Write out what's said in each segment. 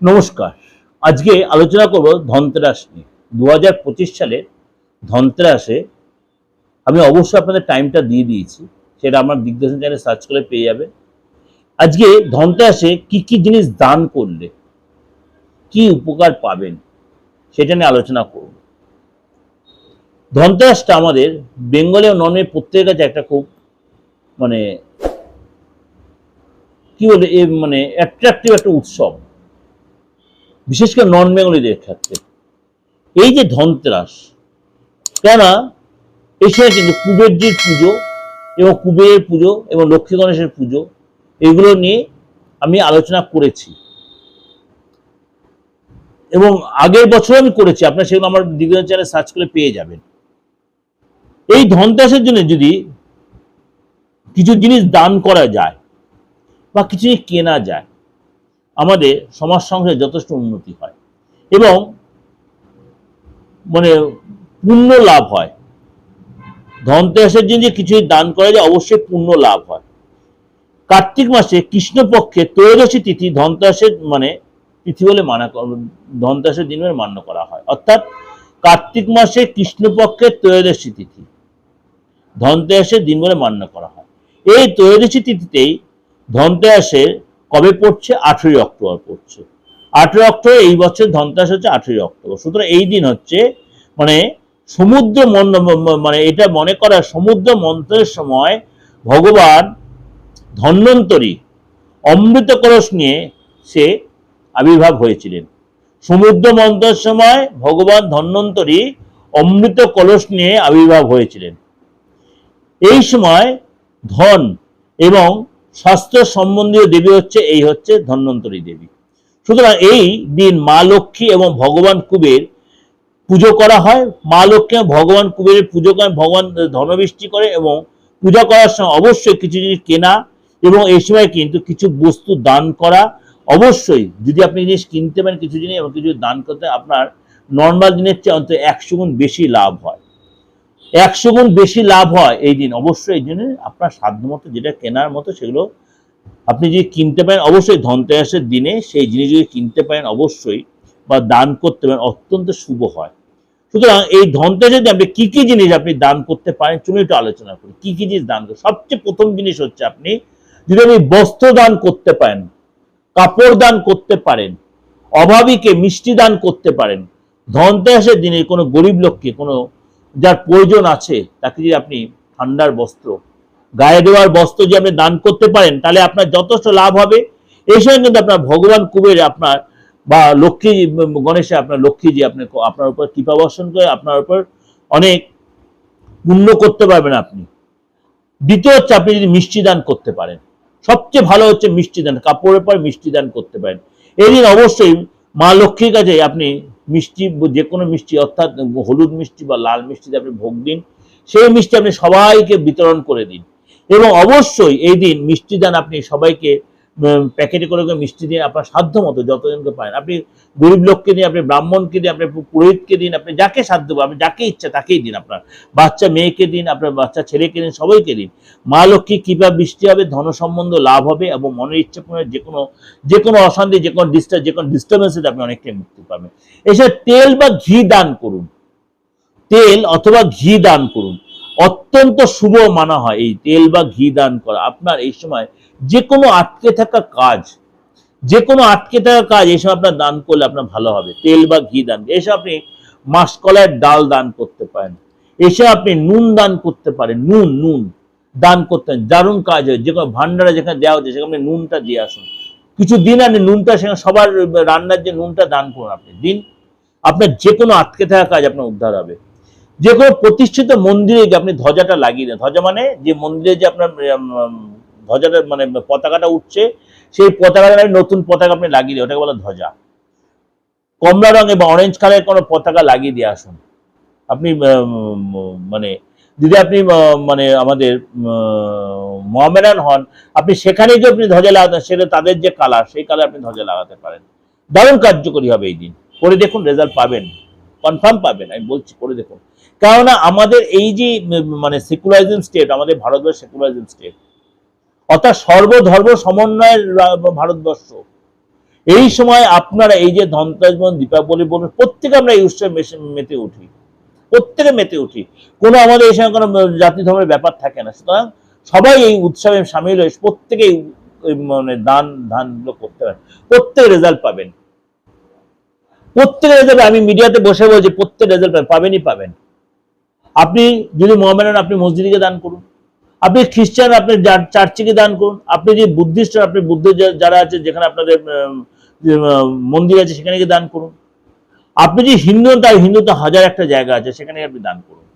নমস্কার। আজকে আলোচনা করব ধনতেরাস নিয়ে। দু হাজার পঁচিশ সালে ধনতেরাসে আমি অবশ্যই আপনাদের টাইমটা দিয়ে দিয়েছি। সেটা আমার দিগদর্শন চ্যানেলে সার্চ করে পেয়ে যাবে আজকে ধনতেরাসে কি কি জিনিস দান করলে, কি উপকার পাবেন, সেটা নিয়ে আলোচনা করব। ধনতেরাসটা আমাদের বেঙ্গলে ও ননে প্রত্যেকের কাছে একটা খুব মানে কি বলে মানে অ্যাট্রাকটিভ একটা উৎসব। বিশেষ করে নন বেঙ্গলিদের ক্ষেত্রে। এই যে ধনতেরাস কেননা এই কিন্তু কুবেরজির পুজো এবং কুবেরের পুজো এবং লক্ষ্মী গণেশের পুজো, এগুলো নিয়ে আমি আলোচনা করেছি। এবং আগের বছর আমি করেছি, আপনার সেগুলো আমার দিগ্গজ চ্যানেল সার্চ করে পেয়ে যাবেন। এই ধনতেরাসের জন্য যদি কিছু জিনিস দান করা যায় বা কিছু কেনা যায় আমাদের সমাজ সংসারে যথেষ্ট উন্নতি হয় এবং মানে পুণ্য লাভ হয়। ধনতেরাসের জন্য কিছু দান করা যায়, অবশ্যই পুণ্য লাভ হয়। কার্তিক মাসে কৃষ্ণপক্ষে ত্রয়োদশী তিথি ধনতেরাসের মানে তিথি বলে মানা ধনতেরাসের দিন বলে মান্য করা হয়। অর্থাৎ কার্তিক মাসে কৃষ্ণপক্ষের ত্রয়োদশী তিথি ধনতেরাসের দিন বলে মান্য করা হয়। এই ত্রয়োদশী তিথিতেই ধনতেরাসের কবে পড়ছে? আঠেরোই অক্টোবর পড়ছে। আঠেরোই অক্টোবর এই বছর ধনতেরাস হচ্ছে আঠেরোই অক্টোবর। সুতরাং এই দিন হচ্ছে মানে সমুদ্র মন- মানে এটা মনে করা সমুদ্র মন্ত্রের সময় ভগবান ধন্বন্তরী অমৃত কলস নিয়ে সে আবির্ভাব হয়েছিলেন। সমুদ্র মন্ত্রের সময় ভগবান ধন্বন্তরী অমৃত কলস নিয়ে আবির্ভাব হয়েছিলেন। এই সময় ধন এবং স্বাস্থ্য সম্বন্ধীয় দেবী হচ্ছে, এই হচ্ছে ধন্বন্তরী দেবী। সুতরাং এই দিন মা লক্ষ্মী এবং ভগবান কুবের পুজো করা হয়। মা লক্ষ্মী এবং ভগবান কুবেরের পুজো করেন, ভগবান ধনবৃষ্টি করে এবং পূজা করার সময় অবশ্যই কিছু জিনিস কেনা এবং এই সময় কিন্তু কিছু বস্তু দান করা। অবশ্যই যদি আপনি জিনিস কিনতে পারেন কিছু জিনিস এবং কিছু দান করতে, আপনার নর্মাল দিনের চেয়ে অন্তত একশো গুণ বেশি লাভ হয়। একশো গুণ বেশি লাভ হয় এই দিন। অবশ্যই এই জন্য আপনার সাধ্য মতো যেটা কেনার মতো সেগুলো আপনি যদি কিনতে পারেন, অবশ্যই ধনতেরাসের দিনে সেই জিনিস যদি কিনতে পারেন অবশ্যই বা দান করতে পারেন, অত্যন্ত শুভ হয়। সুতরাং এই ধনতেরাসের দিনে আপনি কী কী জিনিস আপনি দান করতে পারেন, চলুন একটু আলোচনা করি। কি কি জিনিস দান সবচেয়ে প্রথম জিনিস হচ্ছে আপনি যদি আপনি বস্ত্র দান করতে পারেন, কাপড় দান করতে পারেন, অভাবীকে মিষ্টি দান করতে পারেন, ধনতেরাসের দিনে কোনো গরিব লোককে কোনো যার প্রয়োজন আছে, তাকে যদি আপনি ঠান্ডার বস্ত্র, গায়ে দেওয়ার বস্ত্র যদি আপনি দান করতে পারেন, তাহলে আপনার যথেষ্ট লাভ হবে। এই সময় কিন্তু আপনার ভগবান কুবের আপনার বা লক্ষ্মী গণেশে আপনার লক্ষ্মীজি আপনার আপনার উপর কৃপা বর্ষণ করে আপনার উপর অনেক পুণ্য করতে পারবেন আপনি। দ্বিতীয় হচ্ছে আপনি যদি মিষ্টি দান করতে পারেন। সবচেয়ে ভালো হচ্ছে মিষ্টি দান, কাপড়ের পর মিষ্টি দান করতে পারেন। এই দিন অবশ্যই মা লক্ষ্মীর কাছে আপনি মিষ্টি যে কোনো মিষ্টি, অর্থাৎ হলুদ মিষ্টি বা লাল মিষ্টিতে আপনি ভোগ দিন, সেই মিষ্টি আপনি সবাইকে বিতরণ করে দিন। এবং অবশ্যই এই দিন মিষ্টি দান আপনি সবাইকে প্যাকেটে করে করে মিষ্টি দিন আপনার সাধ্য মতো যতজনকে পারেন। আপনি গরিব লোককে দিন আপনি ব্রাহ্মণকে দিন আপনি পুরোহিতকে দিন, আপনি যাকে সাধ্য আপনি যাকে ইচ্ছা তাকেই দিন আপনার। বাচ্চা মেয়েকে দিন, আপনার বাচ্চা ছেলেকে দিন, সবাইকে দিন। মা লক্ষ্মী কৃপা বৃষ্টি হবে, ধন সম্বন্ধ লাভ হবে এবং মনের ইচ্ছা পূরণের যে কোনো যে কোনো অশান্তি, যে কোনো ডিস্টার্ব যে কোনো ডিস্টার্বেন্সে আপনি অনেকটাই মুক্তি পাবেন। এসব তেল বা ঘি দান করুন। তেল অথবা ঘি দান করুন। অত্যন্ত শুভ মানা হয় এই তেল বা ঘি দান করা। আপনার এই সময় যে কোনো আটকে থাকা কাজ যে কোনো আটকে থাকা কাজ, এসব আপনার দান করলে আপনার ভালো হবে। তেল বা ঘি দান এসব আপনি মাসকলার ডাল দান করতে পারেন। এসব আপনি নুন দান করতে পারেন। নুন নুন দান করতে দারুণ কাজ হয়। যে কোনো ভান্ডারে যেখানে দেওয়া হচ্ছে, সেখানে আপনি নুনটা দিয়ে আসুন। কিছু দিন আপনি নুনটা, সেখানে সবার রান্নার যে নুনটা দান করুন আপনি। দিন আপনার যে কোনো আটকে থাকা কাজ আপনার উদ্ধার হবে। যে কোনো প্রতিষ্ঠিত মন্দিরে আপনি ধ্বজাটা লাগিয়ে দেন। ধ্বজা মানে যে মন্দিরে যে আপনার ধ্বজাটা মানে পতাকাটা উঠছে, সেই পতাকাটা নতুন পতাকা আপনি লাগিয়ে দেন, ওটাকে বলা ধ্বজা। কমলা রঙে বা অরেঞ্জ কালারের কোনো পতাকা লাগিয়ে দিয়ে আসুন। আপনি মানে যদি আপনি মানে আমাদের মহামেরান হন, আপনি সেখানে যে আপনি ধ্বজা লাগাতেন সেটা তাদের যে কালার সেই কালার আপনি ধ্বজা লাগাতে পারেন। দারুণ কার্যকরী হবে এই দিন। করে দেখুন রেজাল্ট পাবেন। কনফার্ম পাবেন, আমি বলছি করে দেখুন। কেননা আমাদের এই যে মানে সেকুলারিজম স্টেট আমাদের ভারতবর্ষ সেকুলারিজম স্টেট অর্থাৎ সর্বধর্ম সমন্বয়ের ভারতবর্ষ। এই সময় আপনারা এই যে ধনতেরাস বলুন দীপাবলি বলুন, প্রত্যেকে আমরা এই উৎসবে মেতে উঠি। প্রত্যেকে মেতে উঠি। কোনো আমাদের এই সময় কোনো জাতি ধর্মের ব্যাপার থাকে না। সুতরাং সবাই এই উৎসবে সামিল হয়ে প্রত্যেকে মানে দান, ধানগুলো করতে পারেন। প্রত্যেক রেজাল্ট পাবেন। প্রত্যেক রেজাল্ট আমি মিডিয়াতে বসে বলছি, প্রত্যেক রেজাল্ট পাবেন। পাবেনই পাবেন। আপনি যদি মোহামেডান আপনি মসজিদকে দান করুন। আপনি খ্রিস্টান আপনি চার্চিকে দান করুন। আপনি যে বুদ্ধিস্ট আপনি বুদ্ধ যারা আছে যেখানে আপনাদের মন্দির আছে সেখানে গিয়ে দান করুন। আপনি যে হিন্দু হন, হিন্দু তো হাজার একটা জায়গা আছে সেখানে আপনি দান করুন।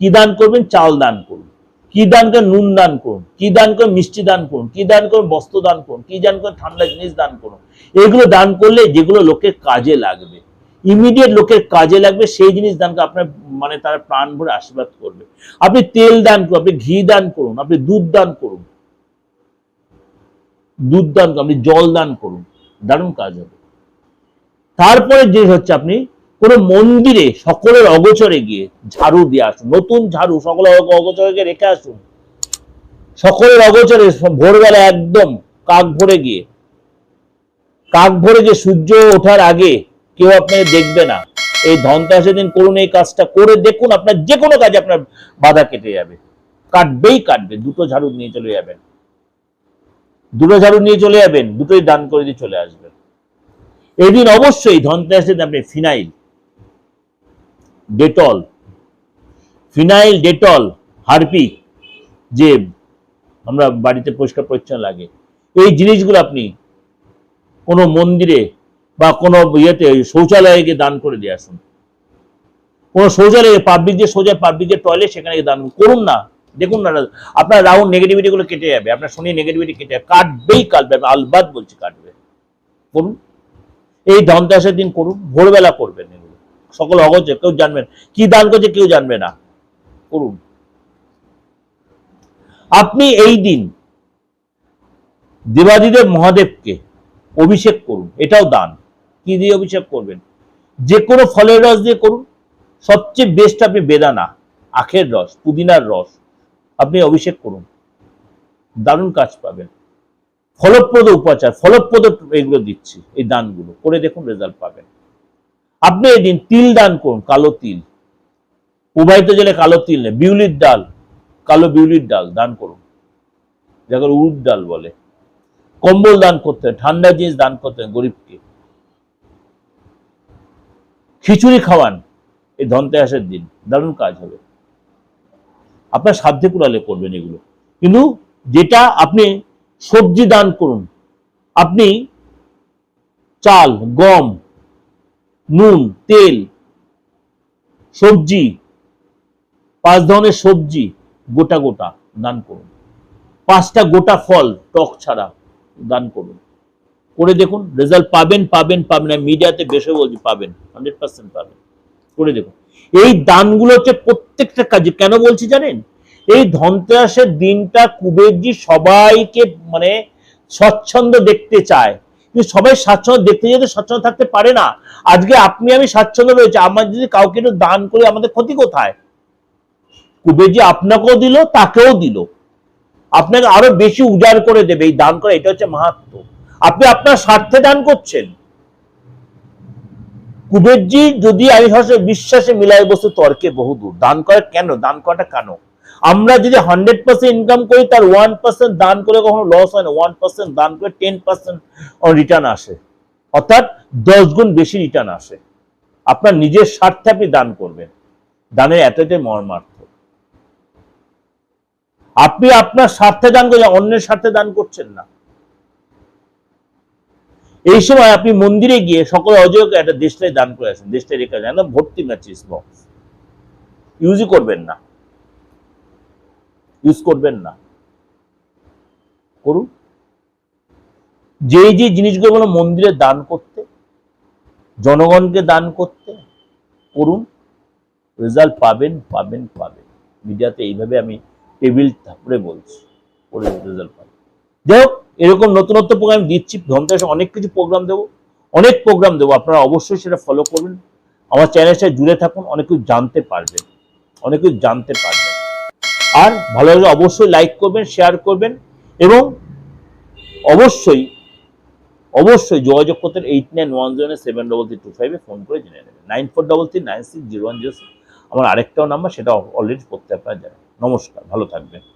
কি দান করবেন? চাল দান করুন। কি দান করে নুন দান করুন। কি দান করে মিষ্টি দান করুন। কি দান করেন বস্ত্র দান করুন। কি দান করে ঠান্ডা জিনিস দান করুন। এগুলো দান করলে যেগুলো লোকের কাজে লাগবে। ইমিডিয়েট লোকের কাজে লাগবে, সেই জিনিস দান করে আপনার মানে তারা প্রাণ ভরে আশীর্বাদ করবে। আপনি তেল দান করুন, আপনি ঘি দান করুন, আপনি দুধ দান করুন। দুধ দান করুন, আপনি জল দান করুন, দারুণ কাজ হবে। তারপরে যে হচ্ছে আপনি কোনো মন্দিরে সকলের অগোচরে গিয়ে ঝাড়ু দিয়ে আসুন, নতুন ঝাড়ু, সকলের অগ- অগোচরে গিয়ে রেখে আসুন। সকলের অগোচরে ভোরবেলা একদম কাক ভরে গিয়ে, কাক ভরে গিয়ে সূর্য ওঠার আগে কেউ আপনাকে দেখবে না। এই ধনতেরাসের দিন করুন, এই কাজটা করে দেখুন, আপনার যে কোনো কাজে আপনার বাধা কেটে যাবে। কাটবেই কাটবে, দুটো ঝাড়ু নিয়ে চলে যাবেন। দুটো ঝাড়ু নিয়ে চলে যাবেন, দুটোই দান করে দিয়ে চলে আসবেন। এদিন অবশ্যই ধনতেরাসের দিন আপনি phenyl, Dettol phenyl, Dettol, Harpic, যে আমরা বাড়িতে পরিষ্কার পরিচ্ছন্ন লাগে, এই জিনিসগুলো আপনি কোনো মন্দিরে বা কোনো ইয়েতে, শৌচালয়ে গিয়ে দান করে দিয়ে আসুন। কোনো শৌচালয়ে পাবলিক যে সোজা পাবলিক যে টয়লেট সেখানে গিয়ে দান করুন না। দেখুন না, আপনার রাউন্ড নেগেটিভিটি গুলো কেটে যাবে। আপনার শনি নেগেটিভিটি কেটে যাবে। কাটবেই কাটবে, আমি আলবাদ বলছি কাটবে। করুন। এই ধনতেরাসের দিন করুন। ভোরবেলা করবেন এগুলো। সকল অগোচর, কেউ জানবেন কি দান করছে কেউ জানবে না। করুন। আপনি এই দিন দেবাদিদেব মহাদেবকে অভিষেক করুন। এটাও দান। কি দিয়ে অভিষেক করবেন? যে কোনো ফলের রস দিয়ে করুন। সবচেয়ে বেস্ট আপনি বেদানা, আখের রস, পুদিনার রস আপনি অভিষেক করুন। দারুণ কাজ পাবেন। ফলপ্রদ উপাচার, ফলপ্রদ এগুলো দিচ্ছি, এই দানগুলো। করে দেখুন রেজাল্ট পাবেন। আপনি এদিন তিল দান করুন, কালো তিল। উভয়ত জেলে কালো তিল নেই, বিউলির ডাল, কালো বিউলির ডাল দান করুন। যাকে উড়দ ডাল বলে। কম্বল দান করতে ঠান্ডা জিনিস দান করতে গরিবকে। খিচুড়ি খাওয়ান এই ধনতেরাসের দিন। দারুণ কাজ হবে। আপনার সাধ্যে পুরালে করবেন এগুলো। কিন্তু যেটা আপনি সবজি দান করুন, আপনি চাল, গম, নুন, তেল, সবজি, পাঁচ ধরনের সবজি গোটা গোটা দান করুন। পাঁচটা গোটা ফল, টক ছাড়া দান করুন। করে দেখুন রেজাল্ট পাবেন পাবেন পাবেন মিডিয়াতে বেশি বলছি পাবেন হান্ড্রেড পার্সেন্ট পাবেন। করে দেখুন। এই দানগুলো হচ্ছে প্রত্যেকটা কাজে, কেন বলছি জানেন? এই ধনতেরাসের দিনটা কুবেরজি সবাইকে মানে স্বচ্ছন্দ দেখতে চায়। কিন্তু সবাই স্বাচ্ছন্দ্য দেখতে যেতে স্বচ্ছন্দ থাকতে পারে না, আজকে আপনি আমি স্বাচ্ছন্দ্য রয়েছে, আমার যদি কাউকে একটু দান করে, আমাদের ক্ষতি কোথায়? কুবেরজি আপনাকেও দিল, তাকেও দিল। আপনাকে আরও বেশি উজাড় করে দেবে, এই দান করা, এটা হচ্ছে মাহাত্ম আপনি আপনার স্বার্থে দান করছেন। কুবেরজি যদি আমি বিশ্বাসে মিলাই বস্তু তর্কে বহুদূর দান করা কেন? দান করাটা কেন? আমরা যদি হান্ড্রেড পার্সেন্ট ইনকাম করি, তার ওয়ান পার্সেন্ট দান করে কখনো লস হয় না। ওয়ান পার্সেন্ট দান করে টেন পার্সেন্ট রিটার্ন আসে। অর্থাৎ দশ গুণ বেশি রিটার্ন আসে। আপনার নিজের স্বার্থে আপনি দান করবেন। দানের এতটাই মর্মার্থ। আপনি আপনার স্বার্থে দান করছেন অন্যের স্বার্থে দান করছেন না। এই সময় আপনি মন্দিরে গিয়ে সকল অযোগ্য একটা দেশটাই দান করে আসেন। দেশটাই রেখে আসেন। একদম ভর্তি ম্যাচিস বক্স ইউজই করবেন না। ইউজ করবেন না। করুন। যে যে জিনিসগুলো বলো মন্দিরে দান করতে, জনগণকে দান করতে, করুন। রেজাল্ট পাবেন পাবেন পাবেন। মিডিয়াতে এইভাবে আমি টেবিল থাপড়ে বলছি। করে রেজাল্ট পাবেন। যাই এরকম নতুনত্ব প্রোগ্রাম দিচ্ছি ধনতেরাসে অনেক কিছু প্রোগ্রাম দেবো। অনেক প্রোগ্রাম দেবো, আপনারা অবশ্যই সেটা ফলো করবেন। আমার চ্যানেলের সাথে জুড়ে থাকুন, অনেক কিছু জানতে পারবেন, অনেক কিছু জানতে পারবেন। আর ভালো লাগলে অবশ্যই লাইক করবেন শেয়ার করবেন এবং অবশ্যই অবশ্যই যোগাযোগ করতে eight nine one zero seven double three two ফাইভে ফোন করে জেনে নেবেন। Nine four double three nine six zero one zero আমার আরেকটাও নাম্বার সেটা অলরেডি করতে আপনারা জানেন। নমস্কার, ভালো থাকবেন।